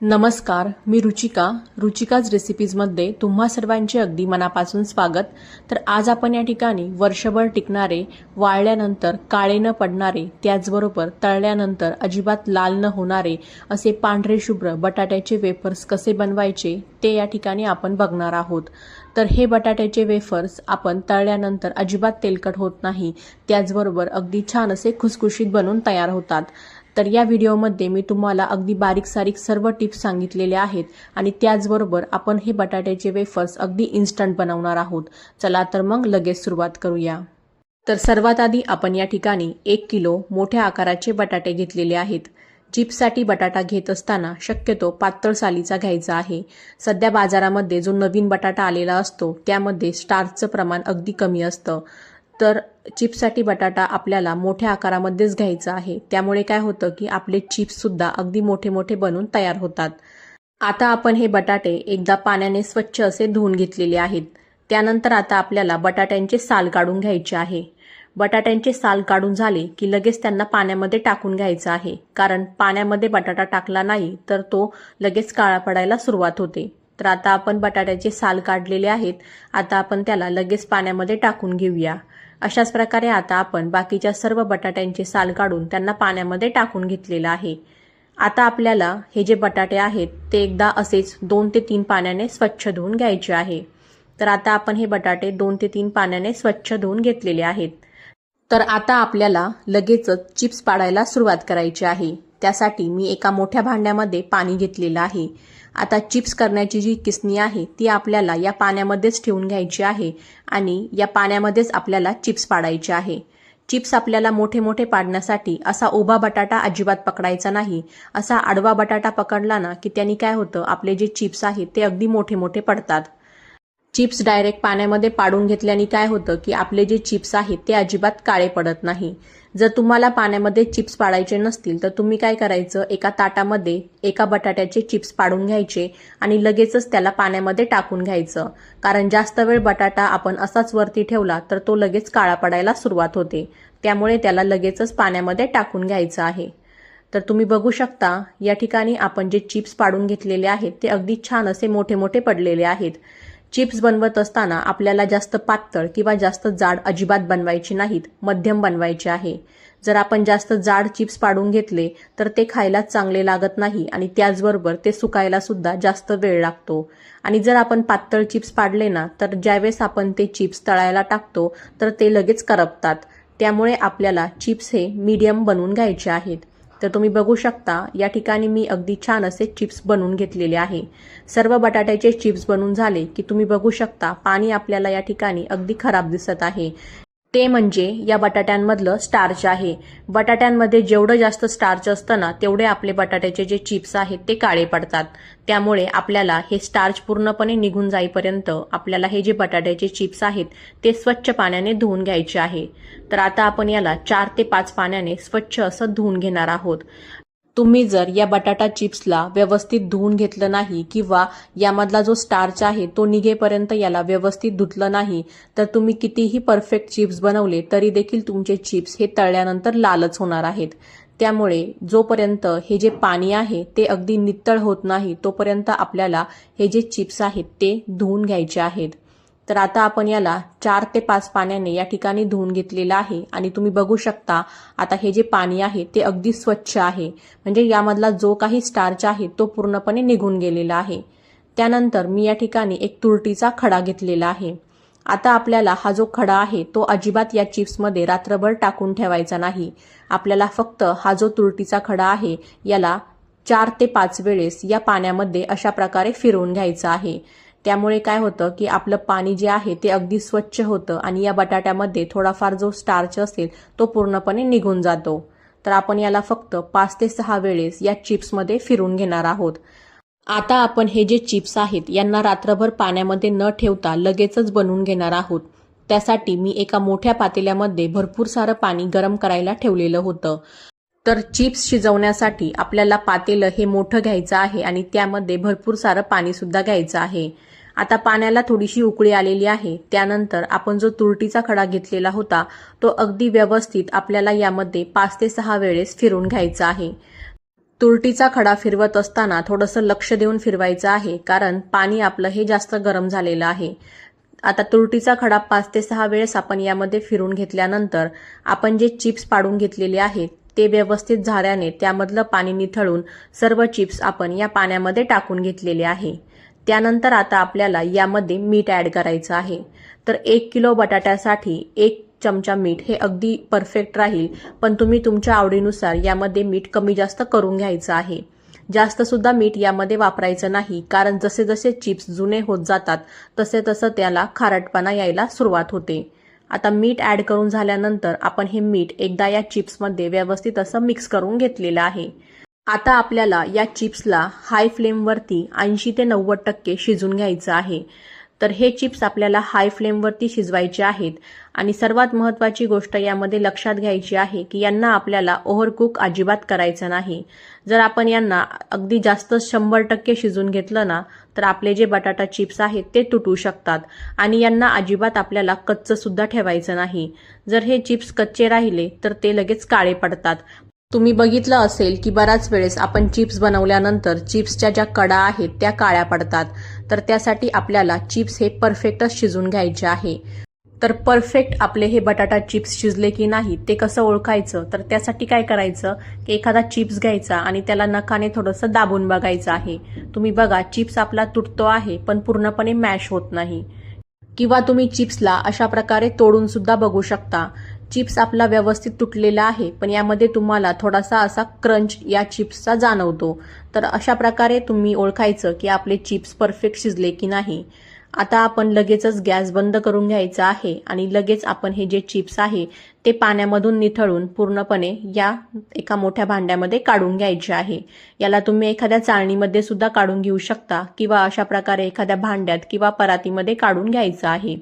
नमस्कार मी रुचिका. रुचिकाज रेसिपीजमध्ये तुम्हा सर्वांचे अगदी मनापासून स्वागत. तर आज आपण या ठिकाणी वर्षभर टिकणारे वाळल्यानंतर काळे न पडणारे त्याचबरोबर तळल्यानंतर अजिबात लाल न होणारे असे पांढरे शुभ्र बटाट्याचे वेफर्स कसे बनवायचे ते या ठिकाणी आपण बघणार आहोत. तर हे बटाट्याचे वेफर्स आपण तळल्यानंतर अजिबात तेलकट होत नाही त्याचबरोबर अगदी छान असे खुसखुशीत बनून तयार होतात. तर या व्हिडिओमध्ये मी तुम्हाला अगदी बारीक सारीक सर्व टिप्स सांगितलेल्या आहेत आणि त्याचबरोबर आपण हे बटाट्याचे वेफर्स अगदी इन्स्टंट बनवणार आहोत. चला तर मग लगेच सुरुवात करूया. तर सर्वात आधी आपण या ठिकाणी एक किलो मोठ्या आकाराचे बटाटे घेतलेले आहेत. चिप्ससाठी बटाटा घेत असताना शक्यतो पातळ सालीचा घ्यायचा आहे. सध्या बाजारामध्ये जो नवीन बटाटा आलेला असतो त्यामध्ये स्टार्चचं प्रमाण अगदी कमी असतं. तर चिप्ससाठी बटाटा आपल्याला मोठ्या आकारामध्येच घ्यायचा आहे. त्यामुळे काय होतं की आपले चिप्ससुद्धा अगदी मोठे मोठे बनून तयार होतात. आता आपण हे बटाटे एकदा पाण्याने स्वच्छ असे धुवून घेतलेले आहेत. त्यानंतर आता आपल्याला बटाट्यांचे साल काढून घ्यायचे आहे. बटाट्यांचे साल काढून झाले की लगेच त्यांना पाण्यामध्ये टाकून घ्यायचं आहे. कारण पाण्यामध्ये बटाटा टाकला नाही तर तो लगेच काळा पडायला सुरुवात होते. तर आता आपण बटाट्याचे साल काढलेले आहेत. आता आपण त्याला लगेच पाण्यामध्ये टाकून घेऊया. अशाच प्रकारे आता आपण बाकीच्या सर्व बटाट्यांचे साल काढून त्यांना पाण्यामध्ये टाकून घेतलेलं आहे. आता आपल्याला हे जे बटाटे आहेत ते एकदा असेच दोन ते तीन पाण्याने स्वच्छ धुवून घ्यायचे आहे. तर आता आपण हे बटाटे दोन ते तीन पाण्याने स्वच्छ धुवून घेतलेले आहेत. तर आता आपल्याला लगेचच चिप्स पाडायला सुरुवात करायची आहे. त्यासाठी मी एका मोठ्या भांड्यामध्ये पाणी घेतलेलं आहे. आता चिप्स करण्याची जी किसणी आहे ती आपल्याला या पाण्यामध्येच ठेवून घ्यायची आहे आणि या पाण्यामध्येच आपल्याला चिप्स पाडायचे आहे. चिप्स आपल्याला मोठे मोठे पाडण्यासाठी असा उभा बटाटा अजिबात पकडायचा नाही. असा आडवा बटाटा पकडला ना की त्यांनी काय होतं आपले जे चिप्स आहेत ते अगदी मोठे मोठे पडतात. चिप्स डायरेक्ट पाण्यामध्ये पाडून घेतल्याने काय होतं की आपले जे चिप्स आहेत ते अजिबात काळे पडत नाही. जर तुम्हाला पाण्यामध्ये चिप्स पाडायचे नसतील तर तुम्ही काय करायचं एका ताटामध्ये एका बटाट्याचे चिप्स पाडून घ्यायचे आणि लगेचच त्याला पाण्यामध्ये टाकून घ्यायचं. कारण जास्त वेळ बटाटा आपण असाच वरती ठेवला तर तो लगेच काळा पडायला सुरुवात होते. त्यामुळे त्याला लगेचच पाण्यामध्ये टाकून घ्यायचं आहे. तर तुम्ही बघू शकता या ठिकाणी आपण जे चिप्स पाडून घेतलेले आहेत ते अगदी छान असे मोठे मोठे पडलेले आहेत. चिप्स बनवत असताना आपल्याला जास्त पातळ किंवा जास्त जाड अजिबात बनवायची नाहीत मध्यम बनवायचे आहे. जर आपण जास्त जाड चिप्स पाडून घेतले तर ते खायला चांगले लागत नाही आणि त्याचबरोबर ते सुकायला सुद्धा जास्त वेळ लागतो. आणि जर आपण पातळ चिप्स पाडले ना तर ज्यावेळेस आपण ते चिप्स तळायला टाकतो तर ते लगेच करपतात. त्यामुळे आपल्याला चिप्स हे मीडियम बनवून घ्यायचे आहेत. तर तुम्ही बघू शकता या ठिकाणी मी अगदी छान असे चिप्स बनवून घेतलेले आहे. सर्व बटाट्याचे चिप्स बनवून झाले की तुम्ही बघू शकता पाणी आपल्याला या ठिकाणी अगदी खराब दिसत आहे. ते म्हणजे या बटाट्यांमधलं स्टार्च आहे. बटाट्यांमध्ये जेवढं जास्त स्टार्च असतं ना तेवढे आपले बटाट्याचे जे चिप्स आहेत ते काळे पडतात. त्यामुळे आपल्याला हे स्टार्च पूर्णपणे निघून जाईपर्यंत आपल्याला हे जे बटाट्याचे चिप्स आहेत ते स्वच्छ पाण्याने धुवून घ्यायचे आहे. तर आता आपण याला चार ते पाच पाण्याने स्वच्छ असं धुवून घेणार आहोत. तुम्ही जर या बटाटा चिप्सला व्यवस्थित धुवून घेतलं नाही किंवा यामधला जो स्टार्च आहे तो निघेपर्यंत याला व्यवस्थित धुतलं नाही तर तुम्ही कितीही परफेक्ट चिप्स बनवले तरी देखील तुमचे चिप्स हे तळल्यानंतर लालच होणार आहेत. त्यामुळे जोपर्यंत हे जे पाणी आहे ते अगदी नितळ होत नाही तोपर्यंत आपल्याला हे जे चिप्स आहेत ते धुवून घ्यायचे आहेत. तर आता आपण याला चार ते पाच पाण्याने या ठिकाणी धुवून घेतलेलं आहे. आणि तुम्ही बघू शकता आता हे जे पाणी आहे ते अगदी स्वच्छ आहे. म्हणजे यामधला जो काही स्टार्च आहे तो पूर्णपणे निघून गेलेला आहे. त्यानंतर मी या ठिकाणी एक तुरटीचा खडा घेतलेला आहे. आता आपल्याला हा जो खडा आहे तो अजिबात या चिप्समध्ये रात्रभर टाकून ठेवायचा नाही. आपल्याला फक्त हा जो तुरटीचा खडा आहे याला चार ते पाच वेळेस या पाण्यामध्ये अशा प्रकारे फिरवून घ्यायचा आहे. त्यामुळे काय होतं की आपलं पाणी जे आहे ते अगदी स्वच्छ होतं आणि या बटाट्यामध्ये थोडाफार जो स्टार्च असेल तो पूर्णपणे निघून जातो. तर आपण याला फक्त पाच ते सहा वेळेस या चिप्समध्ये फिरून घेणार आहोत. आता आपण हे जे चिप्स आहेत यांना रात्रभर पाण्यामध्ये न ठेवता लगेचच बनवून घेणार आहोत. त्यासाठी मी एका मोठ्या पातेल्यामध्ये भरपूर सारं पाणी गरम करायला ठेवलेलं होतं. तर चिप्स शिजवण्यासाठी आपल्याला पातेलं हे मोठं घ्यायचं आहे आणि त्यामध्ये भरपूर सारं पाणीसुद्धा घ्यायचं आहे. आता पाण्याला थोडीशी उकळी आलेली आहे. त्यानंतर आपण जो तुरटीचा खडा घेतलेला होता तो अगदी व्यवस्थित आपल्याला यामध्ये पाच ते सहा वेळेस फिरून घ्यायचा आहे. तुरटीचा खडा फिरवत असताना थोडंसं लक्ष देऊन फिरवायचं आहे कारण पाणी आपलं हे जास्त गरम झालेलं आहे. आता तुरटीचा खडा पाच ते सहा वेळेस आपण यामध्ये फिरून घेतल्यानंतर आपण जे चिप्स पाडून घेतलेले आहेत ते व्यवस्थित झाल्याने त्यामधलं पाणी निथळून सर्व चिप्स आपण या पाण्यामध्ये टाकून घेतलेले आहे. त्यानंतर आता आपल्याला यामध्ये मीठ ॲड करायचं आहे. तर एक किलो बटाट्यासाठी एक चमचा मीठ हे अगदी परफेक्ट राहील पण तुम्ही तुमच्या आवडीनुसार यामध्ये मीठ कमी जास्त करून घ्यायचं आहे. जास्त सुद्धा मीठ यामध्ये वापरायचं नाही कारण जसे जसे चिप्स जुने होत जातात तसे तसं त्याला खारटपणा यायला सुरुवात होते. आता मीठ ॲड करून झाल्यानंतर आपण हे मीठ एकदा या चिप्समध्ये व्यवस्थित असं मिक्स करून घेतलेलं आहे. आता आपल्याला या चिप्सला हाय फ्लेमवरती ऐंशी ते नव्वद टक्के शिजून घ्यायचं आहे. तर हे चिप्स आपल्याला हाय फ्लेमवरती शिजवायचे आहेत. आणि सर्वात महत्त्वाची गोष्ट यामध्ये लक्षात घ्यायची आहे की यांना आपल्याला ओव्हरकुक अजिबात करायचं नाही. जर आपण यांना अगदी जास्त शंभर टक्के शिजून घेतलं ना तर आपले जे बटाटा चिप्स आहेत ते तुटू शकतात. आणि यांना अजिबात आपल्याला कच्चंसुद्धा ठेवायचं नाही. जर हे चिप्स कच्चे राहिले तर ते लगेच काळे पडतात. तुम्ही बघितलं असेल की बऱ्याच वेळेस आपण चिप्स बनवल्यानंतर चिप्सच्या ज्या कडा आहेत त्या काळ्या पडतात. तर त्यासाठी आपल्याला चिप्स हे परफेक्टच शिजून घ्यायचे आहे. तर परफेक्ट आपले हे बटाटा चिप्स शिजले की नाही ते कसं ओळखायचं? तर त्यासाठी काय करायचं? की एखादा चिप्स घ्यायचा आणि त्याला नखाने थोडंसं दाबून बघायचं आहे. तुम्ही बघा चिप्स आपला तुटतो आहे पण पूर्णपणे मॅश होत नाही. किंवा तुम्ही चिप्सला अशा प्रकारे तोडून सुद्धा बघू शकता. चिप्स आपला व्यवस्थित तुटलेला आहे पण यामध्ये तुम्हाला थोडासा असा क्रंच या चिप्सचा जाणवतो. तर अशा प्रकारे तुम्ही ओळखायचं की आपले चिप्स परफेक्ट शिजले की नाही. आता आपण लगेचच गॅस बंद करून घ्यायचा आहे आणि लगेच आपण हे जे चिप्स आहे ते पाण्यामधून निथळून पूर्णपणे या एका मोठ्या भांड्यामध्ये काढून घ्यायचे आहे. याला तुम्ही एखाद्या चाळणीमध्ये सुद्धा काढून घेऊ शकता किंवा अशा प्रकारे एखाद्या भांड्यात किंवा परातीमध्ये काढून घ्यायचं आहे.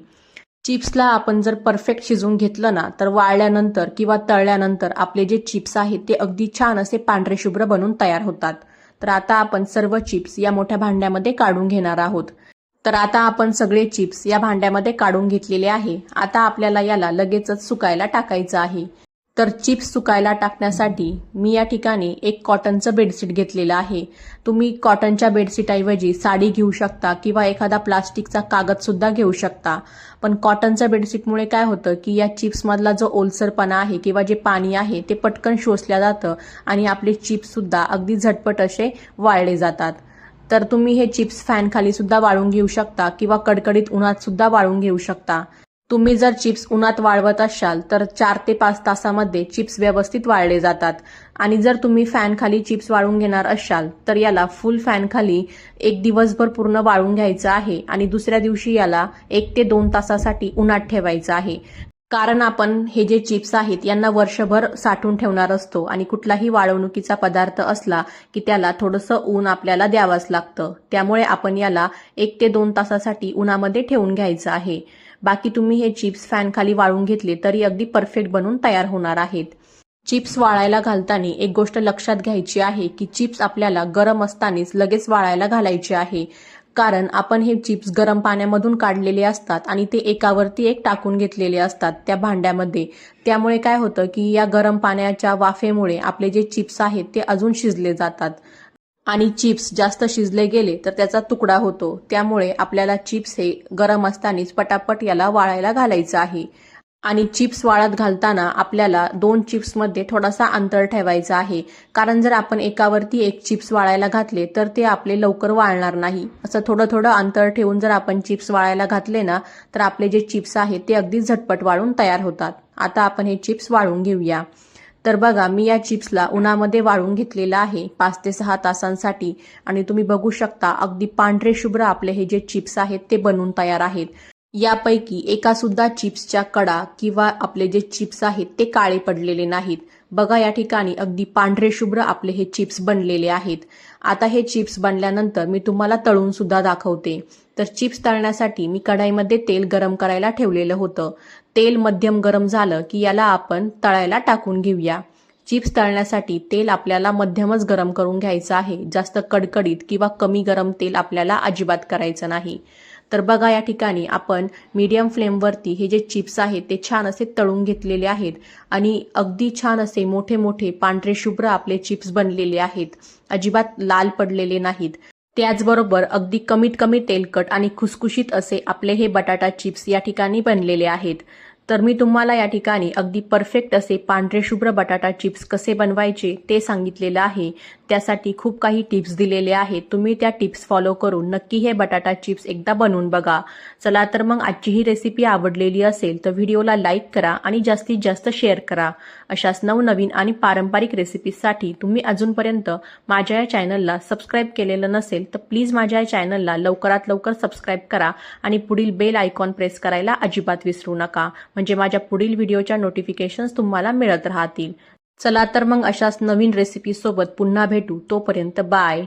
चिप्सला आपण जर परफेक्ट शिजवून घेतलं ना तर वाळल्यानंतर किंवा तळल्यानंतर आपले जे चिप्स आहेत ते अगदी छान असे पांढरे शुभ्र बनून तयार होतात. तर आता आपण सर्व चिप्स या मोठ्या भांड्यामध्ये काढून घेणार आहोत. तर आता आपण सगळे चिप्स या भांड्यामध्ये काढून घेतलेले आहे. आता आपल्याला याला लगेचच सुकायला टाकायचं आहे. तर चिप्स सुकायला टाकण्यासाठी मी या ठिकाणी एक कॉटनचं बेडशीट घेतलेलं आहे. तुम्ही कॉटनच्या बेडशीटऐवजी साडी घेऊ शकता किंवा एखादा प्लास्टिकचा कागदसुद्धा घेऊ शकता. पण कॉटनच्या बेडशीटमुळे काय होतं की या चिप्समधला जो ओलसरपणा आहे किंवा जे पाणी आहे ते पटकन शोषलं जातं आणि आपले चिप्ससुद्धा अगदी झटपट असे वाळले जातात. तर तुम्ही हे चिप्स फॅनखाली सुद्धा वाळून घेऊ शकता किंवा कडकडीत उन्हात सुद्धा वाळून घेऊ शकता. तुम्ही जर चिप्स उन्हात वाळवत असाल तर चार ते पाच तासामध्ये चिप्स व्यवस्थित वाळले जातात. आणि जर तुम्ही फॅनखाली चिप्स वाळून घेणार असाल तर याला फुल फॅनखाली एक दिवसभर पूर्ण वाळून घ्यायचं आहे आणि दुसऱ्या दिवशी याला एक ते दोन तासासाठी उन्हात ठेवायचं आहे. कारण आपण हे जे चिप्स आहेत यांना वर्षभर साठवून ठेवणार असतो आणि कुठलाही वाळवणुकीचा पदार्थ असला की त्याला थोडंसं ऊन आपल्याला द्यावंच लागतं. त्यामुळे आपण याला एक ते दोन तासासाठी उन्हामध्ये ठेवून घ्यायचं आहे. बाकी तुम्ही हे चिप्स फॅन खाली वाळून घेतले तरी अगदी परफेक्ट बनून तयार होणार आहेत. चिप्स वाळायला घालताना एक गोष्ट लक्षात घ्यायची आहे की चिप्स आपल्याला गरम असतानाच लगेच वाळायला घालायचे आहे. कारण आपण हे चिप्स गरम पाण्यामधून काढलेले असतात आणि ते एकावरती एक टाकून घेतलेले असतात त्या भांड्यामध्ये. त्यामुळे काय होतं की या गरम पाण्याच्या वाफेमुळे आपले जे चिप्स आहेत ते अजून शिजले जातात. आणि चिप्स जास्त शिजले गेले तर त्याचा तुकडा होतो. त्यामुळे आपल्याला चिप्स हे गरम असतानाच पटापट याला वाळायला घालायचं आहे. आणि चिप्स वाळत घालताना आपल्याला दोन चिप्समध्ये थोडासा अंतर ठेवायचा आहे. कारण जर आपण एकावरती एक चिप्स वाळायला घातले तर ते आपले लवकर वाळणार नाही. असं थोडं थोडं अंतर ठेवून जर आपण चिप्स वाळायला घातले ना तर आपले जे चिप्स आहेत ते अगदी झटपट वाळून तयार होतात. आता आपण हे चिप्स वाळून घेऊया. तर बघा मी या चिप्सला उन्हामध्ये वाळून घेतलेलं आहे पाच ते सहा तासांसाठी. आणि तुम्ही बघू शकता अगदी पांढरे शुभ्र आपले हे जे चिप्स आहेत ते बनून तयार आहेत. यापैकी एका सुद्धा चिप्सच्या कडा किंवा आपले जे चिप्स आहेत ते काळे पडलेले नाहीत. बघा या ठिकाणी अगदी पांढरे शुभ्र आपले हे चिप्स बनलेले आहेत. आता हे चिप्स बनल्यानंतर मी तुम्हाला तळून सुद्धा दाखवते. तर चिप्स तळण्यासाठी मी कढाईमध्ये तेल गरम करायला ठेवलेलं होतं. तेल मध्यम गरम झालं की याला आपण तळायला टाकून घेऊया. चिप्स तळण्यासाठी तेल आपल्याला मध्यमच गरम करून घ्यायचं आहे. जास्त कडकडीत किंवा कमी गरम तेल आपल्याला अजिबात करायचं नाही. तर बघा या ठिकाणी आपण मीडियम फ्लेमवरती हे जे चिप्स आहेत ते छान असे तळून घेतलेले आहेत आणि अगदी छान असे मोठे मोठे पांढरे शुभ्र आपले चिप्स बनलेले आहेत. अजिबात लाल पडलेले नाहीत. त्याचबरोबर अगदी कमीत कमी तेलकट आणि खुसखुशीत असे आपले हे बटाटा चिप्स या ठिकाणी बनलेले आहेत. तर मी तुम्हाला या ठिकाणी अगदी परफेक्ट असे पांढरे शुभ्र बटाटा चिप्स कसे बनवायचे ते सांगितलेलं आहे. त्यासाठी खूप काही टिप्स दिलेले आहेत. तुम्ही त्या टिप्स फॉलो करून नक्की हे बटाटा चिप्स एकदा बनवून बघा. चला तर मग आजची ही रेसिपी आवडलेली असेल तर व्हिडिओला लाईक करा आणि जास्तीत जास्त शेअर करा. अशाच नवनवीन आणि पारंपरिक रेसिपीजसाठी तुम्ही अजूनपर्यंत माझ्या या चॅनलला सबस्क्राईब केलेलं नसेल तर प्लीज माझ्या या चॅनलला लवकरात लवकर सबस्क्राईब करा आणि पुढील बेल आयकॉन प्रेस करायला अजिबात विसरू नका. म्हणजे माझ्या पुढील व्हिडिओच्या नोटिफिकेशन्स तुम्हाला मिळत राहतील. चला तर मग अशाच नवीन रेसिपीसोबत पुन्हा भेटू. तोपर्यंत बाय